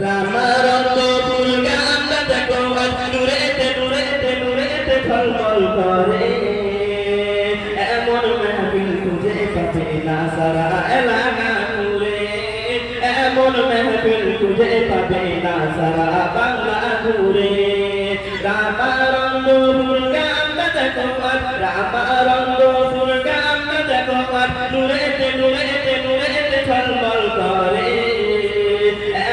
রামারন্দপুর গানটা দেখো আজ নুরেতে নুরেতে নুরেতে ঝলমল করে। এমন মেহফিল খুঁজে পাবে না সারা এলাকা ঘুরে এমন মেহফিল খুঁজে পাবে না সারা বাংলা ঘুরে রামারন্দপুর গানটা দেখো আজ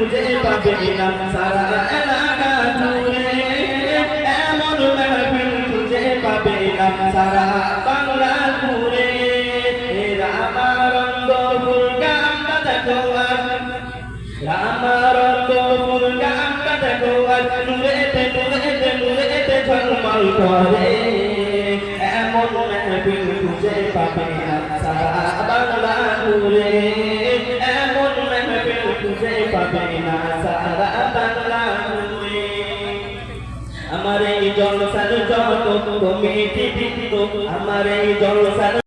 খুঁজে পাবে না সারা এলাকা জুড়ে এমন মেহফিল খুঁজে পাবে না সারা বাংলা গানটা দেখো গানটা দেখো নুরেতে ঝলমল করে এমন মেহফিল পাবে না সারা বাংলা আমার এই যত কমিটি দিত আমার এই জলসার